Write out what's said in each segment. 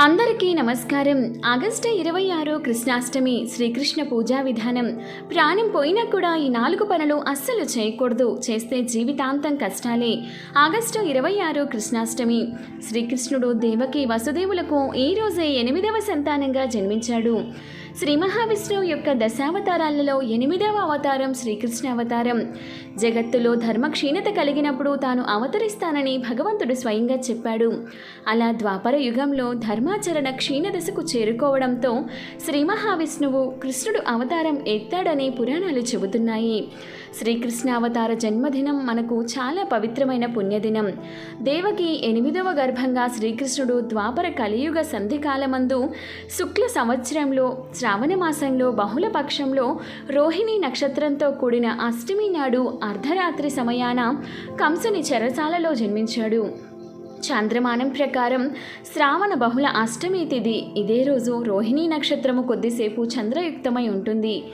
అందరికీ నమస్కారం. ఆగస్టు ఇరవై ఆరు కృష్ణాష్టమి శ్రీకృష్ణ పూజా విధానం. ప్రాణం పోయినా కూడా ఈ నాలుగు పనులు అస్సలు చేయకూడదు. చేస్తే జీవితాంతం కష్టాలే. ఆగస్టు ఇరవై ఆరు కృష్ణాష్టమి. శ్రీకృష్ణుడు దేవకి వసుదేవులకు ఈ రోజే ఎనిమిదవ సంతానంగా జన్మించాడు. శ్రీ మహావిష్ణువు యొక్క దశావతారాలలో ఎనిమిదవ అవతారం శ్రీకృష్ణ అవతారం. జగత్తులో ధర్మ క్షీణత కలిగినప్పుడు తాను అవతరిస్తానని భగవంతుడు స్వయంగా చెప్పాడు. అలా ద్వాపర యుగంలో ధర్మాచరణ క్షీణదశకు చేరుకోవడంతో శ్రీ మహావిష్ణువు కృష్ణుడు అవతారం ఎత్తాడని పురాణాలు చెబుతున్నాయి. శ్రీకృష్ణ అవతార జన్మదినం మనకు చాలా పవిత్రమైన పుణ్యదినం. దేవకి ఎనిమిదవ గర్భంగా శ్రీకృష్ణుడు ద్వాపర కలియుగ సంధికాలమందు శుక్ల సంవత్సరంలో శ్రావణ మాసంలో బహుళ పక్షంలో రోహిణి నక్షత్రంతో కూడిన అష్టమి నాడు అర్ధరాత్రి సమయాన కంసుని చెరసాలలో జన్మించాడు. చాంద్రమానం ప్రకారం శ్రావణ బహుళ అష్టమి తిథి ఇదే రోజు రోహిణీ నక్షత్రము కొద్దిసేపు చంద్రయుక్తమై ఉంటుంది.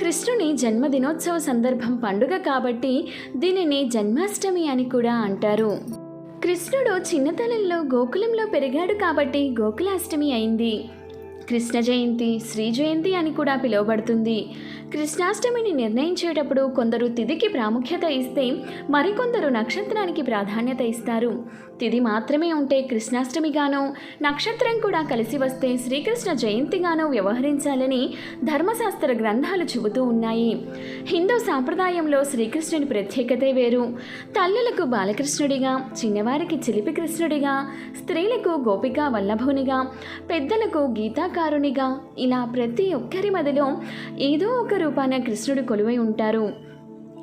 కృష్ణుని జన్మదినోత్సవ సందర్భం పండుగ కాబట్టి దీనిని జన్మాష్టమి అని కూడా అంటారు. కృష్ణుడు చిన్నతనంలో గోకులంలో పెరిగాడు కాబట్టి గోకులాష్టమి అయింది. కృష్ణ జయంతి శ్రీ జయంతి అని కూడా పిలువబడుతుంది. కృష్ణాష్టమిని నిర్ణయించేటప్పుడు కొందరు తిథికి ప్రాముఖ్యత ఇస్తే మరికొందరు నక్షత్రానికి ప్రాధాన్యత ఇస్తారు. తిథి మాత్రమే ఉంటే కృష్ణాష్టమిగానో నక్షత్రం కూడా కలిసి వస్తే శ్రీకృష్ణ జయంతిగానో వ్యవహరించాలని ధర్మశాస్త్ర గ్రంథాలు చెబుతూ ఉన్నాయి. హిందూ సాంప్రదాయంలో శ్రీకృష్ణుని ప్రత్యేకతే వేరు. తల్లులకు బాలకృష్ణుడిగా చిన్నవారికి చిలిపి కృష్ణుడిగా స్త్రీలకు గోపికా వల్లభునిగా పెద్దలకు కళాకారునిగా ఇలా ప్రతి ఒక్కరి మదిలో ఏదో ఒక రూపాన కృష్ణుడు కొలువై ఉంటారు.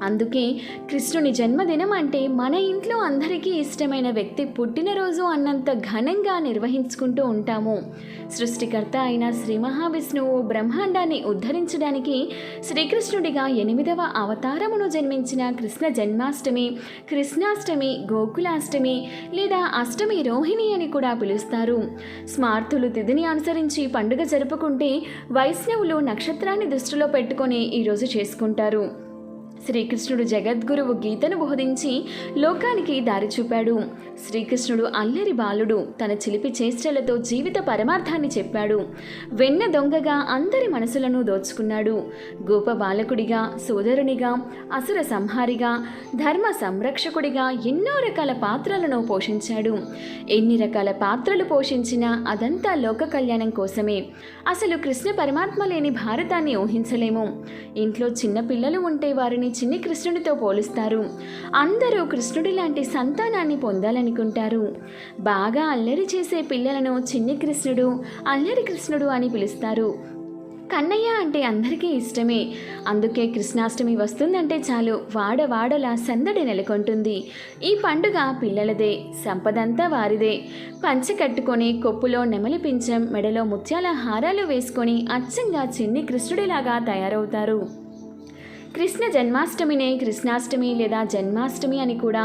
అందుకే కృష్ణుని జన్మదినం అంటే మన ఇంట్లో అందరికీ ఇష్టమైన వ్యక్తి పుట్టినరోజు అన్నంత ఘనంగా నిర్వహించుకుంటూ ఉంటాము. సృష్టికర్త అయిన శ్రీ మహావిష్ణువు బ్రహ్మాండాన్ని ఉద్ధరించడానికి శ్రీకృష్ణుడిగా ఎనిమిదవ అవతారమును జన్మించిన కృష్ణ జన్మాష్టమి కృష్ణాష్టమి గోకులాష్టమి లేదా అష్టమి రోహిణి అని కూడా పిలుస్తారు. స్మార్తులు తిథిని అనుసరించి పండుగ జరుపుకుంటే వైష్ణవులు నక్షత్రాన్ని దృష్టిలో పెట్టుకొని ఈరోజు చేసుకుంటారు. శ్రీకృష్ణుడు జగద్గురువు గీతను బోధించి లోకానికి దారి చూపాడు. శ్రీకృష్ణుడు అల్లరి బాలుడు. తన చిలిపి చేష్టలతో జీవిత పరమార్థాన్ని చెప్పాడు. వెన్న దొంగగా అందరి మనసులను దోచుకున్నాడు. గోప బాలకుడిగా సోదరునిగా అసుర సంహారిగా ధర్మ సంరక్షకుడిగా ఎన్నో రకాల పాత్రలను పోషించాడు. ఎన్ని రకాల పాత్రలు పోషించినా అదంతా లోక కళ్యాణం కోసమే. అసలు కృష్ణ పరమాత్మ లేని భారతాన్ని ఊహించలేము. ఇంట్లో చిన్న పిల్లలు ఉంటే వారిని చిన్ని కృష్ణుడితో పోలుస్తారు. అందరూ కృష్ణుడి లాంటి సంతానాన్ని పొందాలనుకుంటారు. బాగా అల్లరి చేసే పిల్లలను చిన్ని కృష్ణుడు అల్లరి కృష్ణుడు అని పిలుస్తారు. కన్నయ్య అంటే అందరికీ ఇష్టమే. అందుకే కృష్ణాష్టమి వస్తుందంటే చాలు వాడవాడలా సందడి నెలకొంటుంది. ఈ పండుగ పిల్లలదే సంపదంతా వారిదే. పంచె కట్టుకొని కొప్పులో నెమలి పించం మెడలో ముత్యాల హారాలు వేసుకొని అచ్చంగా చిన్ని కృష్ణుడిలాగా తయారవుతారు. కృష్ణ జన్మాష్టమినే కృష్ణాష్టమి లేదా జన్మాష్టమి అని కూడా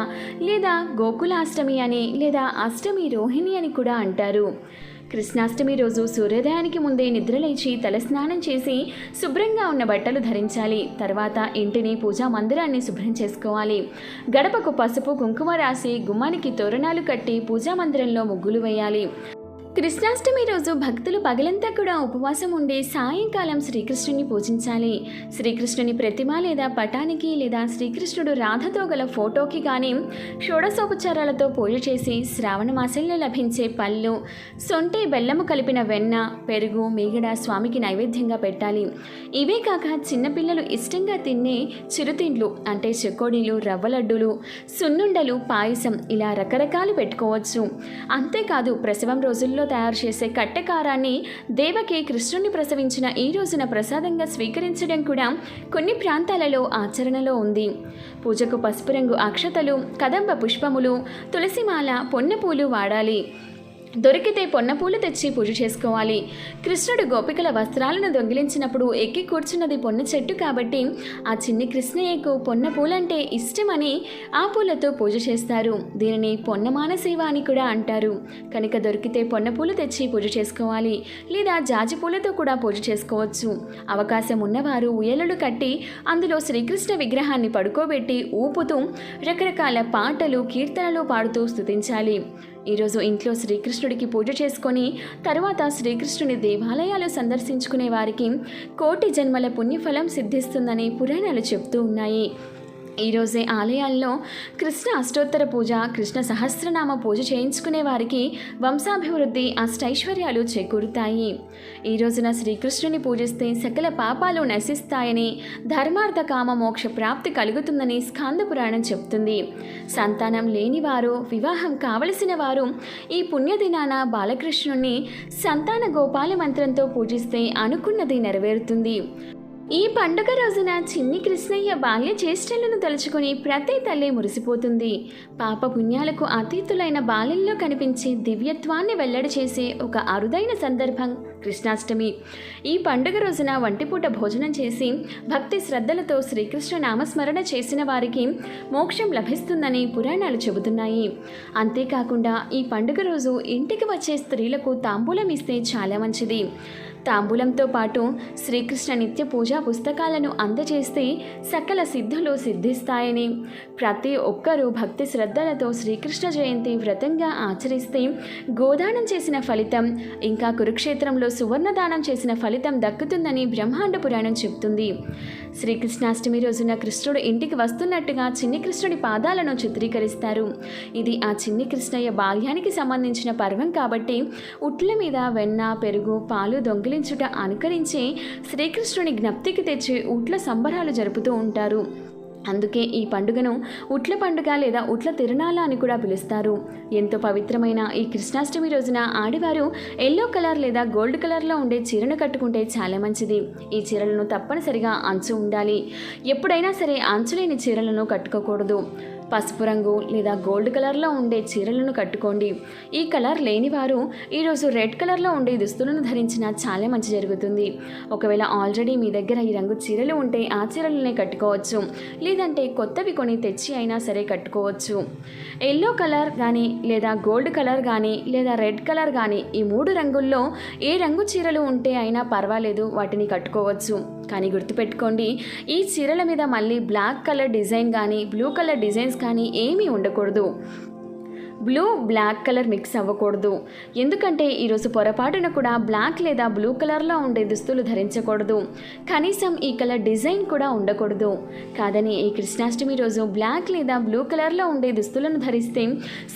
లేదా గోకులాష్టమి అని లేదా అష్టమి రోహిణి అని కూడా అంటారు. కృష్ణాష్టమి రోజు సూర్యోదయానికి ముందే నిద్రలేచి తలస్నానం చేసి శుభ్రంగా ఉన్న బట్టలు ధరించాలి. తర్వాత ఇంటిని పూజా మందిరాన్ని శుభ్రం చేసుకోవాలి. గడపకు పసుపు కుంకుమ రాసి గుమ్మానికి తోరణాలు కట్టి పూజా మందిరంలో ముగ్గులు వేయాలి. కృష్ణాష్టమి రోజు భక్తులు పగలంతా కూడా ఉపవాసం ఉండి సాయంకాలం శ్రీకృష్ణుని పూజించాలి. శ్రీకృష్ణుని ప్రతిమ లేదా పటానికి లేదా శ్రీకృష్ణుడు రాధతో గల ఫోటోకి కానీ షోడశోపచారాలతో పూజ చేసి శ్రావణ మాసంలో లభించే పళ్ళు సొంటి బెల్లము కలిపిన వెన్న పెరుగు మీగడ స్వామికి నైవేద్యంగా పెట్టాలి. ఇవే కాక చిన్నపిల్లలు ఇష్టంగా తినే చిరుతిండ్లు అంటే చెకోడీలు రవ్వ లడ్డులు సున్నుండలు పాయసం ఇలా రకరకాలు పెట్టుకోవచ్చు. అంతేకాదు ప్రసవం రోజుల్లో తయారు చేసే కట్టెకారాన్ని దేవకి కృష్ణుని ప్రసవించిన ఈ రోజున ప్రసాదంగా స్వీకరించడం కూడా కొన్ని ప్రాంతాలలో ఆచరణలో ఉంది. పూజకు పసుపు రంగు అక్షతలు కదంబ పుష్పములు తులసిమాల పొన్నెపూలు వాడాలి. దొరికితే పొన్నపూలు తెచ్చి పూజ చేసుకోవాలి. కృష్ణుడు గోపికల వస్త్రాలను దొంగిలించినప్పుడు ఎక్కి కూర్చున్నది పొన్న చెట్టు కాబట్టి ఆ చిన్ని కృష్ణయ్యకు పొన్న పూలంటే ఇష్టమని ఆ పూలతో పూజ చేస్తారు. దీనిని పొన్నమాన సేవ అని కూడా అంటారు. కనుక దొరికితే పొన్న పూలు తెచ్చి పూజ చేసుకోవాలి. లేదా జాజి పూలతో కూడా పూజ చేసుకోవచ్చు. అవకాశం ఉన్నవారు ఉయ్యలలు కట్టి అందులో శ్రీకృష్ణ విగ్రహాన్ని పడుకోబెట్టి ఊపుతూ రకరకాల పాటలు కీర్తనలు పాడుతూ స్తుతించాలి. ఈరోజు ఇంట్లో శ్రీకృష్ణుడికి పూజ చేసుకొని తర్వాత శ్రీకృష్ణుని దేవాలయాలు సందర్శించుకునే వారికి కోటి జన్మల పుణ్యఫలం సిద్ధిస్తుందని పురాణాలు చెప్తూ ఉన్నాయి. ఈరోజే ఆలయాల్లో కృష్ణ అష్టోత్తర పూజ కృష్ణ సహస్రనామ పూజ చేయించుకునే వారికి వంశాభివృద్ధి అష్టైశ్వర్యాలు చేకూరుతాయి. ఈ రోజున శ్రీకృష్ణుని పూజిస్తే సకల పాపాలు నశిస్తాయని ధర్మార్థ కామ మోక్ష ప్రాప్తి కలుగుతుందని స్కాంద పురాణం చెప్తుంది. సంతానం లేనివారు వివాహం కావలసిన వారు ఈ పుణ్యదినాన బాలకృష్ణుణ్ణి సంతాన గోపాల మంత్రంతో పూజిస్తే అనుకున్నది నెరవేరుతుంది. ఈ పండుగ రోజున చిన్ని కృష్ణయ్య బాల్య చేష్టలను తలుచుకుని ప్రతి తల్లి మురిసిపోతుంది. పాప పుణ్యాలకు అతీతులైన బాల్యంలో కనిపించే దివ్యత్వాన్ని వెల్లడి చేసే ఒక అరుదైన సందర్భం కృష్ణాష్టమి. ఈ పండుగ రోజున వంటిపూట భోజనం చేసి భక్తి శ్రద్ధలతో శ్రీకృష్ణ నామస్మరణ చేసిన వారికి మోక్షం లభిస్తుందని పురాణాలు చెబుతున్నాయి. అంతేకాకుండా ఈ పండుగ రోజు ఇంటికి వచ్చే స్త్రీలకు తాంబూలం ఇస్తే చాలా మంచిది. తాంబూలంతో పాటు శ్రీకృష్ణ నిత్య పూజా పుస్తకాలను అందజేస్తే సకల సిద్ధులు సిద్ధిస్తాయని. ప్రతి ఒక్కరూ భక్తి శ్రద్ధలతో శ్రీకృష్ణ జయంతి వ్రతంగా ఆచరిస్తే గోదానం చేసిన ఫలితం ఇంకా కురుక్షేత్రంలో సువర్ణదానం చేసిన ఫలితం దక్కుతుందని బ్రహ్మాండ పురాణం చెబుతుంది. శ్రీకృష్ణాష్టమి రోజున కృష్ణుడు ఇంటికి వస్తున్నట్టుగా చిన్ని కృష్ణుడి పాదాలను చిత్రీకరిస్తారు. ఇది ఆ చిన్ని కృష్ణయ్య బాల్యానికి సంబంధించిన పర్వం కాబట్టి ఉట్ల మీద వెన్న పెరుగు పాలు దొంగిలించుట అనుకరించి శ్రీకృష్ణుని జ్ఞప్తికి తెచ్చి ఉట్ల సంబరాలు జరుపుతూ ఉంటారు. అందుకే ఈ పండుగను ఉట్ల పండుగ లేదా ఉట్ల తిరునాళ అని కూడా పిలుస్తారు. ఎంతో పవిత్రమైన ఈ కృష్ణాష్టమి రోజున ఆడవారు ఎల్లో కలర్ లేదా గోల్డ్ కలర్లో ఉండే చీరను కట్టుకుంటే చాలా మంచిది. ఈ చీరలను తప్పనిసరిగా అంచు ఉండాలి. ఎప్పుడైనా సరే అంచులేని చీరలను కట్టుకోకూడదు. పసుపు రంగు లేదా గోల్డ్ కలర్లో ఉండే చీరలను కట్టుకోండి. ఈ కలర్ లేని వారు ఈరోజు రెడ్ కలర్లో ఉండే దుస్తులను ధరించినా చాలా మంచి జరుగుతుంది. ఒకవేళ ఆల్రెడీ మీ దగ్గర ఈ రంగు చీరలు ఉంటే ఆ చీరలనే కట్టుకోవచ్చు. లేదంటే కొత్తవి కొని తెచ్చి అయినా సరే కట్టుకోవచ్చు. ఎల్లో కలర్ కానీ లేదా గోల్డ్ కలర్ కానీ లేదా రెడ్ కలర్ కానీ ఈ మూడు రంగుల్లో ఏ రంగు చీరలు ఉంటే అయినా పర్వాలేదు వాటిని కట్టుకోవచ్చు. కానీ గుర్తుపెట్టుకోండి ఈ చీరల మీద మళ్ళీ బ్లాక్ కలర్ డిజైన్ కానీ బ్లూ కలర్ డిజైన్స్ కానీ ఏమీ ఉండకూడదు. బ్లూ బ్లాక్ కలర్ మిక్స్ అవ్వకూడదు. ఎందుకంటే ఈరోజు పొరపాటున కూడా బ్లాక్ లేదా బ్లూ కలర్లో ఉండే దుస్తులు ధరించకూడదు. కనీసం ఈ కలర్ డిజైన్ కూడా ఉండకూడదు. కాదని ఈ కృష్ణాష్టమి రోజు బ్లాక్ లేదా బ్లూ కలర్లో ఉండే దుస్తులను ధరిస్తే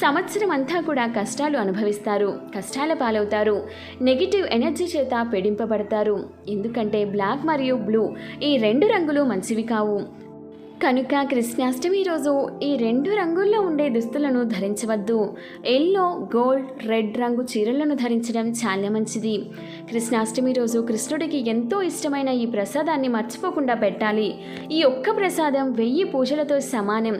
సంవత్సరం అంతా కూడా కష్టాలు అనుభవిస్తారు. కష్టాల పాలవుతారు. నెగిటివ్ ఎనర్జీ చేత పెడింపబడతారు. ఎందుకంటే బ్లాక్ మరియు బ్లూ ఈ రెండు రంగులు మంచివి కావు. కనుక కృష్ణాష్టమి రోజు ఈ రెండు రంగుల్లో ఉండే దుస్తులను ధరించవద్దు. ఎల్లో గోల్డ్ రెడ్ రంగు చీరలను ధరించడం చాలా మంచిది. కృష్ణాష్టమి రోజు కృష్ణుడికి ఎంతో ఇష్టమైన ఈ ప్రసాదాన్ని మర్చిపోకుండా పెట్టాలి. ఈ ఒక్క ప్రసాదం వెయ్యి పూజలతో సమానం.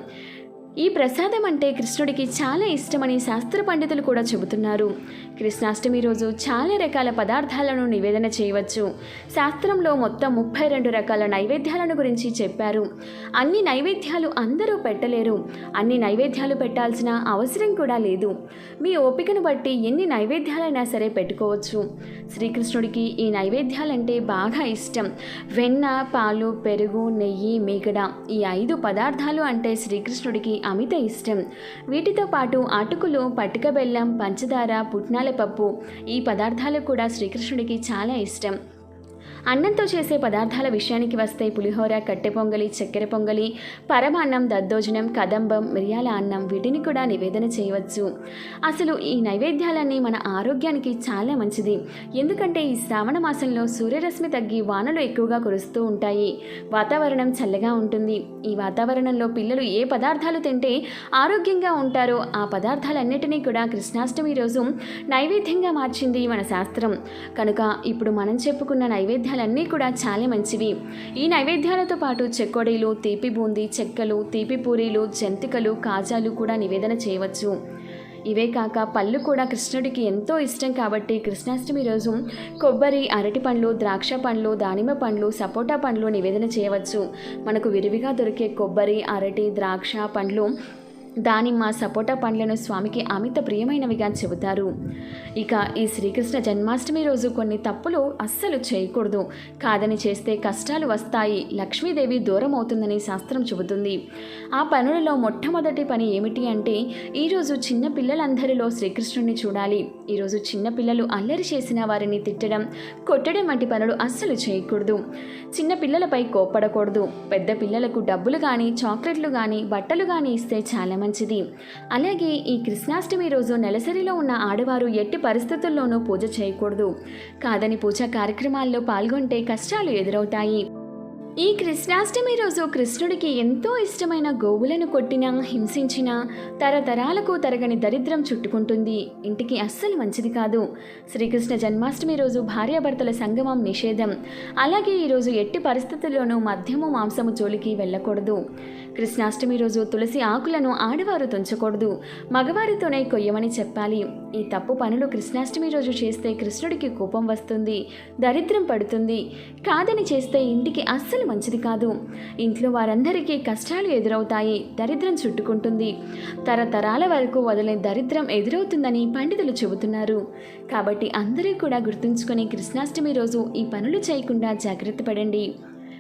ఈ ప్రసాదం అంటే కృష్ణుడికి చాలా ఇష్టమని శాస్త్ర పండితులు కూడా చెబుతున్నారు. కృష్ణాష్టమి రోజు చాలా రకాల పదార్థాలను నివేదన చేయవచ్చు. శాస్త్రంలో మొత్తం ముప్పై రెండు రకాల నైవేద్యాలను గురించి చెప్పారు. అన్ని నైవేద్యాలు అందరూ పెట్టలేరు. అన్ని నైవేద్యాలు పెట్టాల్సిన అవసరం కూడా లేదు. మీ ఓపికను బట్టి ఎన్ని నైవేద్యాలైనా సరే పెట్టుకోవచ్చు. శ్రీకృష్ణుడికి ఈ నైవేద్యాలంటే బాగా ఇష్టం. వెన్న పాలు పెరుగు నెయ్యి మేకడ ఈ ఐదు పదార్థాలు అంటే శ్రీకృష్ణుడికి అమిత ఇష్టం. వీటితో పాటు అటుకులు పట్టుక బెల్లం పంచదార పుట్నాల పప్పు ఈ పదార్థాలు కూడా శ్రీకృష్ణుడికి చాలా ఇష్టం. అన్నంతో చేసే పదార్థాల విషయానికి వస్తే పులిహోర కట్టె పొంగలి చక్కెర పొంగలి పరమాన్నం దద్దోజనం కదంబం మిరియాల అన్నం వీటిని కూడా నివేదన చేయవచ్చు. అసలు ఈ నైవేద్యాలన్నీ మన ఆరోగ్యానికి చాలా మంచిది. ఎందుకంటే ఈ శ్రావణ మాసంలో సూర్యరశ్మి తగ్గి వానలు ఎక్కువగా కురుస్తూ ఉంటాయి. వాతావరణం చల్లగా ఉంటుంది. ఈ వాతావరణంలో పిల్లలు ఏ పదార్థాలు తింటే ఆరోగ్యంగా ఉంటారో ఆ పదార్థాలన్నిటినీ కూడా కృష్ణాష్టమి రోజు నైవేద్యంగా మార్చింది మన శాస్త్రం. కనుక ఇప్పుడు మనం చెప్పుకున్న నైవేద్యాలన్నీ కూడా చాలా మంచివి. ఈ నైవేద్యాలతో పాటు చెక్కొడీలు తీపి బూందీ చెక్కలు తీపి పూరీలు జంతికలు కాజాలు కూడా నివేదన చేయవచ్చు. ఇవే కాక పళ్ళు కూడా కృష్ణుడికి ఎంతో ఇష్టం కాబట్టి కృష్ణాష్టమి రోజు కొబ్బరి అరటి పండ్లు ద్రాక్ష పండ్లు దానిమ్మ పండ్లు సపోటా పండ్లు నివేదన చేయవచ్చు. మనకు విరివిగా దొరికే కొబ్బరి అరటి ద్రాక్ష పండ్లు దానిమ్మ సపోటా పండ్లను స్వామికి అమిత ప్రియమైనవిగా చెబుతారు. ఇక ఈ శ్రీకృష్ణ జన్మాష్టమి రోజు కొన్ని తప్పులు అస్సలు చేయకూడదు. కాదని చేస్తే కష్టాలు వస్తాయి. లక్ష్మీదేవి దూరం అవుతుందని శాస్త్రం చెబుతుంది. ఆ పనులలో మొట్టమొదటి పని ఏమిటి అంటే ఈరోజు చిన్న పిల్లలందరిలో శ్రీకృష్ణుడిని చూడాలి. ఈరోజు చిన్న పిల్లలు అల్లరి చేసిన వారిని తిట్టడం కొట్టడం వంటి పనులు అస్సలు చేయకూడదు. చిన్న పిల్లలపై కోప్పడకూడదు. పెద్ద పిల్లలకు డబ్బులు కానీ చాక్లెట్లు కానీ బట్టలు కానీ ఇస్తే చాలా మంచిది. అలాగే ఈ కృష్ణాష్టమి రోజు నెలసరిలో ఉన్న ఆడవారు ఎట్టి పరిస్థితుల్లోనూ పూజ చేయకూడదు. కాదని పూజా కార్యక్రమాల్లో పాల్గొంటే కష్టాలు ఎదురవుతాయి. ఈ కృష్ణాష్టమి రోజు కృష్ణుడికి ఎంతో ఇష్టమైన గోవులను కొట్టినా హింసించినా తరతరాలకు తరగని దరిద్రం చుట్టుకుంటుంది. ఇంటికి అస్సలు మంచిది కాదు. శ్రీకృష్ణ జన్మాష్టమి రోజు భార్యాభర్తల సంగమం నిషేధం. అలాగే ఈరోజు ఎట్టి పరిస్థితుల్లోనూ మద్యము మాంసము జోలికి వెళ్ళకూడదు. కృష్ణాష్టమి రోజు తులసి ఆకులను ఆడవారు తుంచకూడదు. మగవారితోనే కొయ్యమని చెప్పాలి. ఈ తప్పు పనులు కృష్ణాష్టమి రోజు చేస్తే కృష్ణుడికి కోపం వస్తుంది దరిద్రం పడుతుంది. కాదని చేస్తే ఇంటికి అస్సలు మంచిది కాదు. ఇంట్లో వారందరికీ కష్టాలు ఎదురవుతాయి దరిద్రం చుట్టుకుంటుంది. తరతరాల వరకు వదిలే దరిద్రం ఎదురవుతుందని పండితులు చెబుతున్నారు. కాబట్టి అందరూ కూడా గుర్తుంచుకొని కృష్ణాష్టమి రోజు ఈ పనులు చేయకుండా జాగ్రత్త పడండి.